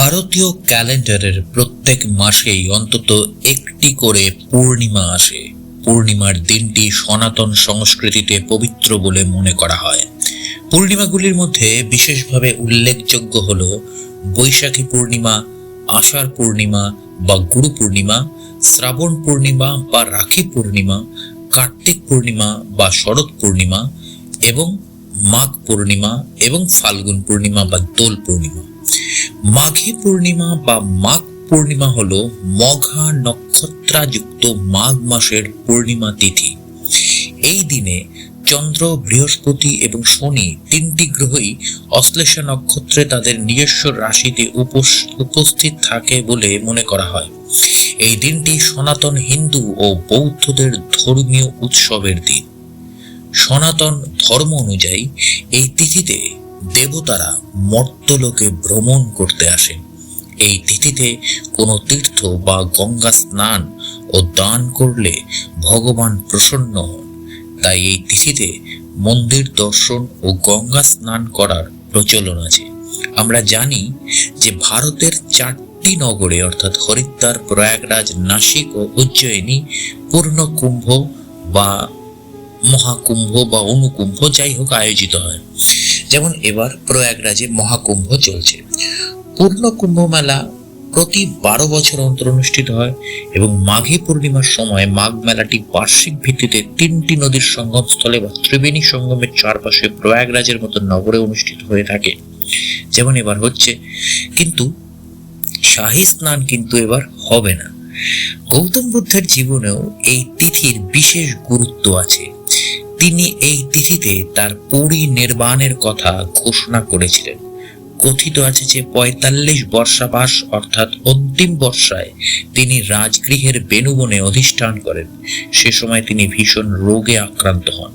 ভারতীয় ক্যালেন্ডারের প্রত্যেক মাসেই অন্তত একটি করে পূর্ণিমা আসে। পূর্ণিমার দিনটি সনাতন সংস্কৃতিতে পবিত্র বলে মনে করা হয়। পূর্ণিমাগুলির মধ্যে বিশেষভাবে উল্লেখযোগ্য হল বৈশাখী পূর্ণিমা, আষাঢ় পূর্ণিমা বা গুরু পূর্ণিমা, শ্রাবণ পূর্ণিমা বা রাখি পূর্ণিমা, কার্তিক পূর্ণিমা বা শরৎ পূর্ণিমা এবং মাঘ পূর্ণিমা এবং ফাল্গুন পূর্ণিমা বা দোল পূর্ণিমা। মাঘী পূর্ণিমা বা মাঘ পূর্ণিমা হলো মঘা নক্ষত্রাযুক্ত মাঘ মাসের পূর্ণিমা তিথি। এই দিনে চন্দ্র, বৃহস্পতি এবং শনি তিনটি গ্রহই অশ্লেষা নক্ষত্রে তাদের নিজস্ব রাশিতে উপস- উপস্থিত থাকে বলে মনে করা হয়। এই দিনটি সনাতন হিন্দু ও বৌদ্ধদের ধর্মীয় উৎসবের দিন। সনাতন ধর্ম অনুযায়ী এই তিথিতে দেবতারা মর্তলোকে ভ্রমণ করতে আসেন। এই তিথিতে কোনো তীর্থ বা গঙ্গা স্নান ও দান করলে ভগবান প্রসন্ন হন। তাই এই তিথিতে মন্দির দর্শন ও গঙ্গা স্নান করার প্রচলন আছে। আমরা জানি যে ভারতের চারটি নগরে, অর্থাৎ হরিদ্বার, প্রয়াগরাজ, নাসিক ও উজ্জয়িনী পূর্ণ কুম্ভ বা মহাকুম্ভ বা অনুকুম্ভ যাই হোক আয়োজিত হয়। যেমন এবার প্রয়াগরাজে মহাকুম্ভ চলছে। পূর্ণ কুম্ভ মেলা প্রতি বারো বছর অন্তর অনুষ্ঠিত হয় এবং মাঘী পূর্ণিমার সময় মাঘ মেলাটি বার্ষিক ভিত্তিতে তিনটি নদীর সঙ্গমস্থলে বা ত্রিবেণী সঙ্গমের চারপাশে প্রয়াগরাজের মতো নগরে অনুষ্ঠিত হয়ে থাকে। যেমন এবার হচ্ছে, কিন্তু শাহী স্নান কিন্তু এবার হবে না। গৌতম বুদ্ধের জীবনেও এই তিথির বিশেষ গুরুত্ব আছে। তিনি এই তিথিতে তার পরিনির্বাণের কথা ঘোষণা করেছিলেন। কথিত আছে যে পঁয়তাল্লিশ বর্ষাবাস অর্থাৎ অন্তিম বর্ষায় তিনি রাজগৃহের বেনুবনে অধিষ্ঠান করেন। সে সময় তিনি ভীষণ রোগে আক্রান্ত হন।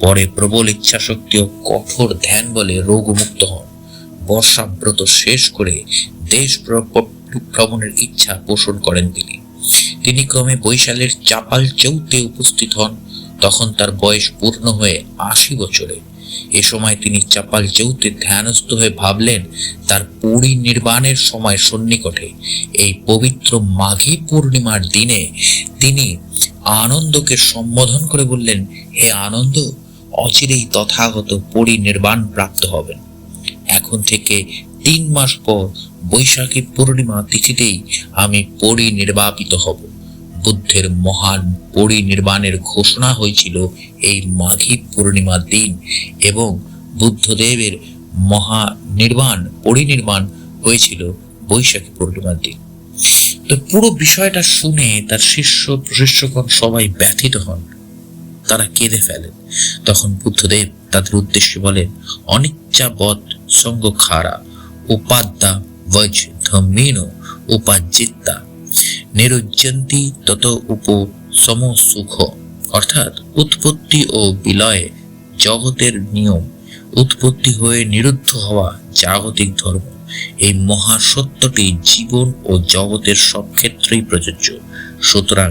পরে প্রবল ইচ্ছাশক্তি ও কঠোর ধ্যান বলে রোগমুক্ত হন। বর্ষাব্রত শেষ করে দেশ ভ্রমণের ইচ্ছা পোষণ করেন তিনি। তিনি ক্রমে বৈশালের চাপাল চৌতে উপস্থিত হন। তখন তার বয়স পূর্ণ হয়ে আশি বছরে। এ সময় তিনি চাপাল চৌতে ধ্যানস্থ হয়ে ভাবলেন, তার পরিনির্বাণের সময় সন্নিকটে। এই পবিত্র মাঘী পূর্ণিমার দিনে তিনি আনন্দকে সম্বোধন করে বললেন, হে আনন্দ, অচিরেই তথাগত পরিনির্বাণ প্রাপ্ত হবেন। এখন থেকে তিন মাস পর বৈশাখী পূর্ণিমা তিথিতেই আমি পরিনির্বাপিত হব। বুদ্ধের মহান পরিনির্বাণের ঘোষণা হয়েছিল এই মাঘী পূর্ণিমার দিন এবং বুদ্ধদেবের মহা নির্বাণ পরিনির্বাণ হয়েছিল বৈশাখী পূর্ণিমার দিন। তো পুরো বিষয়টা শুনে তার শিষ্য, প্রশিষ্যগণ সবাই ব্যথিত হন। তারা কেঁদে ফেলেন। তখন বুদ্ধদেব তাদের উদ্দেশ্যে বলেন, অনিচ্ছাবৎ সঙ্গ খারা উপাদ্যা বজ ধম্মিন উপাজিত্তা। নিরুজ্জন্তি তত উপ সম সুখ অর্থাৎ উৎপত্তি ও বিলয়ে জগতের নিয়ম, উৎপত্তি হয়ে নিরুদ্ধ হওয়া জাগতিক ধর্ম। এই মহাসত্যটি জীবন ও জগতের সব ক্ষেত্রেই প্রযোজ্য। সুতরাং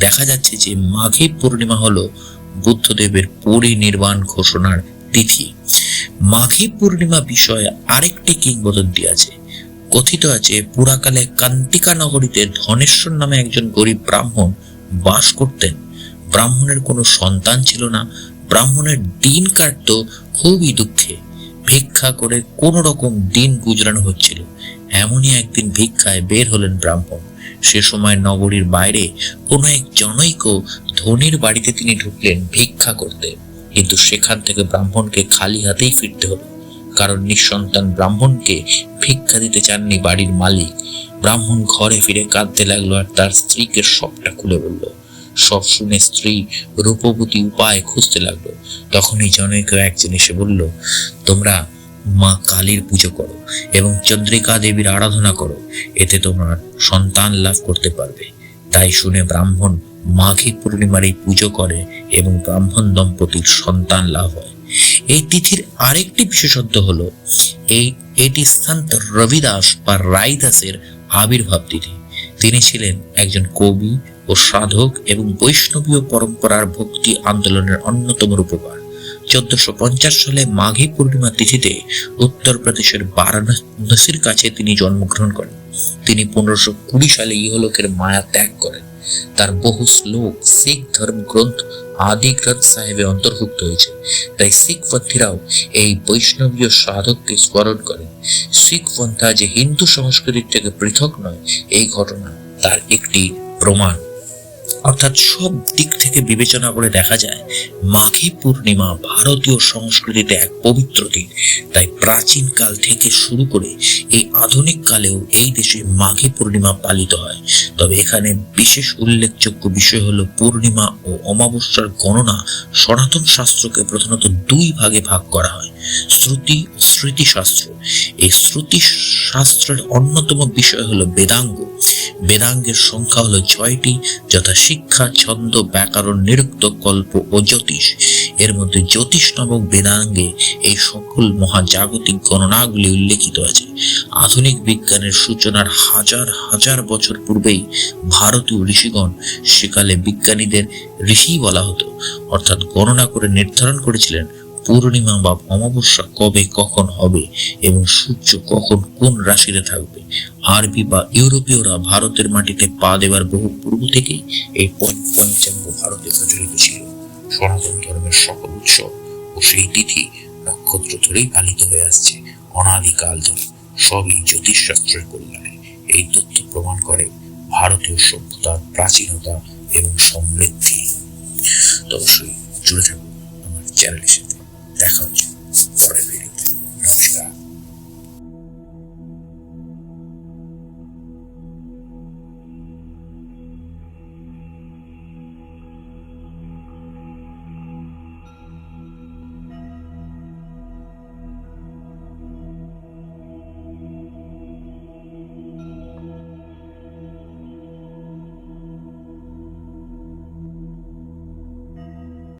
দেখা যাচ্ছে যে মাঘী পূর্ণিমা হলো বুদ্ধদেবের পরিনির্বাণ ঘোষণার তিথি। মাঘী পূর্ণিমা বিষয়ে আরেকটি কিংবদন্তি আছে। কথিত আছে, পুরাকালে কান্তিকা নগরীতে ধনেশ্বর নামে একজন গরিব ব্রাহ্মণ বাস করতেন। ব্রাহ্মণের কোনো সন্তান ছিল না। ব্রাহ্মণের দিন কাটত খুবই দুঃখে। ভিক্ষা করে কোনো রকম দিন গুজরানো হচ্ছিল। এমনই একদিন ভিক্ষায় বের হলেন ব্রাহ্মণ। সে সময় নগরীর বাইরে কোনো এক জনৈক ধনির বাড়িতে তিনি ঢুকলেন ভিক্ষা করতে। কিন্তু সেখান থেকে ব্রাহ্মণকে খালি হাতেই ফিরতে হলো। কারণ নিঃসন্তান ব্রাহ্মণকে ভিক্ষা দিতে চাননি বাড়ির মালিক। ব্রাহ্মণ ঘরে ফিরে কাঁদতে লাগল আর তার স্ত্রীকে সবটা খুলে বলল। সব শুনে স্ত্রী রূপবতী উপায় খুঁজতে লাগল। তখনই জনৈক একজন এসে বলল, তোমরা মা কালীর পুজো করো এবং চন্দ্রিকা দেবীর আরাধনা করো। এতে তোমার সন্তান লাভ করতে পারবে। তাই শুনে ব্রাহ্মণ মাঘী পূর্ণিমার এই পুজো করে এবং ব্রাহ্মণ দম্পতির সন্তান লাভ হয়। এই তিথির আরেকটি বিশেষত্ব হলো, এই, এটি সন্ত রবিদাস বা রাইদাসের আবির্ভাব তিথি। তিনি ছিলেন একজন কবি ও সাধক এবং বৈষ্ণবীয় পরম্পরার ভক্তি আন্দোলনের অন্যতম রূপকার। চোদ্দশো পঞ্চাশ সালে মাঘী পূর্ণিমা তিথিতে উত্তরপ্রদেশের বারাণসীর কাছে তিনি জন্মগ্রহণ করেন। তিনি পনেরোশো কুড়ি সালে ইহলোকের মায়া ত্যাগ করেন। তার বহু শ্লোক শিখ ধর্ম গ্রন্থ আদি গ্রন্থ সাহেবে অন্তর্ভুক্ত হয়েছে। তাই শিখ পন্থীরাও এই বৈষ্ণবীয় সাধককে স্মরণ করেন। শিখ পন্থা যে হিন্দু সংস্কৃতির থেকে পৃথক নয়, এই ঘটনা তার একটি প্রমাণ। অর্থাৎ সব দিক থেকে বিবেচনা করে দেখা যায়, মাঘী পূর্ণিমা ভারতীয় সংস্কৃতিতে এক পবিত্র দিন। তাই প্রাচীন কাল থেকে শুরু করে এই আধুনিক কালেও এই দেশে মাঘী পূর্ণিমা পালিত হয়। তবে এখানে বিশেষ উল্লেখযোগ্য বিষয় হলো পূর্ণিমা ও অমাবস্যার গণনা সনাতন শাস্ত্রকে প্রধানত দুই ভাগে ভাগ করা হয়, শ্রুতি ও স্মৃতিশাস্ত্র। এই শ্রুতি শাস্ত্রের অন্যতম বিষয় হলো বেদাঙ্গ। বেদাঙ্গের সংখ্যা হলো ছয়টি, যথা শিক্ষা, ছন্দ, ব্যাকরণ নিরুক্ত কল্প ও জ্যোতিষ। এর মধ্যে জ্যোতিষ নামক বেদাঙ্গে এই সকল মহাজাগতিক গণনাগুলি উল্লেখিত আছে। আধুনিক বিজ্ঞানের সূচনার হাজার হাজার বছর পূর্বেই ভারতীয় ঋষিগণ সেকালে বিজ্ঞানীদের ঋষি বলা হতো। অর্থাৎ গণনা করে নির্ধারণ করেছিলেন পূর্ণিমা বা অমাবস্যা কবে কখন হবে এবং সূর্য কখন কোন রাশিতে থাকবে? আরবি বা ইউরোপীয়রা ভারতের মাটিতে পা দেবার বহু পূর্ব থেকেই এই পঞ্চ- পঞ্চাঙ্গ ভারতে প্রচলিত ছিল। সনাতন ধর্মের সকল উৎসব ও সেই তিথি নক্ষত্র ধরেই পালিত হয়ে আসছে অনাদিকাল ধরে। সবই জ্যোতিষশাস্ত্রের কল্যাণে এই তথ্য প্রমাণ করে ভারতীয় সভ্যতার প্রাচীনতা এবং সমৃদ্ধি। তো অবশ্যই জুড়ে থাকুন আমার চ্যানেলের সাথে। দেখা হচ্ছে